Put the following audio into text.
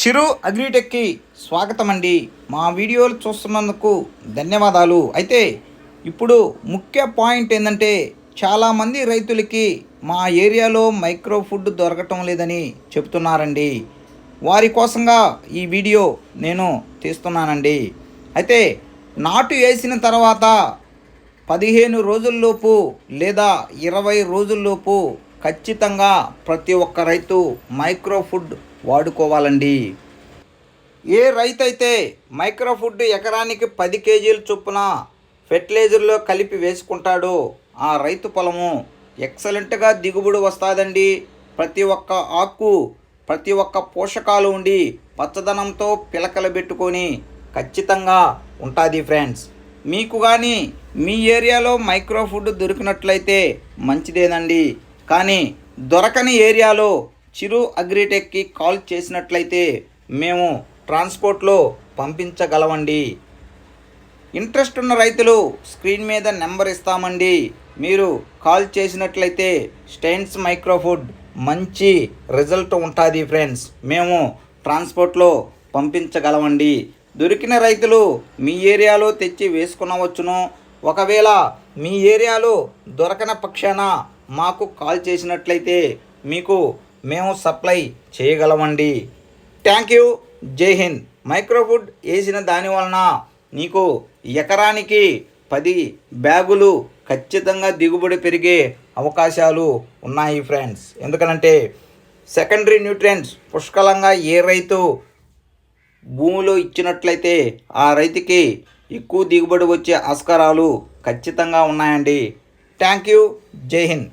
చిరు అగ్రిటెక్కి స్వాగతం అండి మా వీడియోలు చూస్తున్నందుకు ధన్యవాదాలు. అయితే ఇప్పుడు ముఖ్య పాయింట్ ఏంటంటే చాలామంది రైతులకి మా ఏరియాలో మైక్రో ఫుడ్ దొరకటం లేదని చెప్తున్నారండి. వారి కోసంగా ఈ వీడియో నేను తీస్తున్నానండి. అయితే నాటు వేసిన తర్వాత పదిహేను రోజుల్లోపు లేదా ఇరవై రోజుల్లోపు ఖచ్చితంగా ప్రతి ఒక్క రైతు మైక్రో ఫుడ్ వాడుకోవాలండి. ఏ రైతైతే మైక్రోఫుడ్ మైక్రో ఫుడ్ ఎకరానికి పది కేజీల చొప్పున ఫెర్టిలైజర్లో కలిపి వేసుకుంటాడో ఆ రైతు పొలము ఎక్సలెంట్గా దిగుబడి వస్తుందండి. ప్రతి ఒక్క ఆకు ప్రతి ఒక్క పోషకాలు ఉండి పచ్చదనంతో పిలకలు పెట్టుకొని ఖచ్చితంగా ఉంటుంది ఫ్రెండ్స్. మీకు కానీ మీ ఏరియాలో మైక్రో ఫుడ్ దొరికినట్లయితే మంచిదేనండి. కానీ దొరకని ఏరియాలో చిరు అగ్రిటెక్కి కాల్ చేసినట్లయితే మేము ట్రాన్స్పోర్ట్లో పంపించగలవండి ఇంట్రెస్ట్ ఉన్న రైతులు స్క్రీన్ మీద నెంబర్ ఇస్తామండి. మీరు కాల్ చేసినట్లయితే స్టైన్స్ మైక్రోఫుడ్ మంచి రిజల్ట్ ఉంటుంది ఫ్రెండ్స్. మేము ట్రాన్స్పోర్ట్లో పంపించగలమండి. దొరికిన రైతులు మీ ఏరియాలో తెచ్చి వేసుకునవచ్చును. ఒకవేళ మీ ఏరియాలో దొరకన పక్షాన మాకు కాల్ చేసినట్లయితే మీకు మేము supply చేయగలమండి. Thank you. Jai Hind. మైక్రోఫుడ్ వేసిన దాని వలన నీకు ఎకరానికి పది బ్యాగులు ఖచ్చితంగా దిగుబడి పెరిగే అవకాశాలు ఉన్నాయి ఫ్రెండ్స్. ఎందుకనంటే సెకండరీ న్యూట్రియంట్స్ పుష్కలంగా ఏ రైతు భూమిలో ఇచ్చినట్లయితే ఆ రైతుకి ఎక్కువ దిగుబడి వచ్చే ఆస్కారాలు ఖచ్చితంగా ఉన్నాయండి. Thank you. జై హింద్.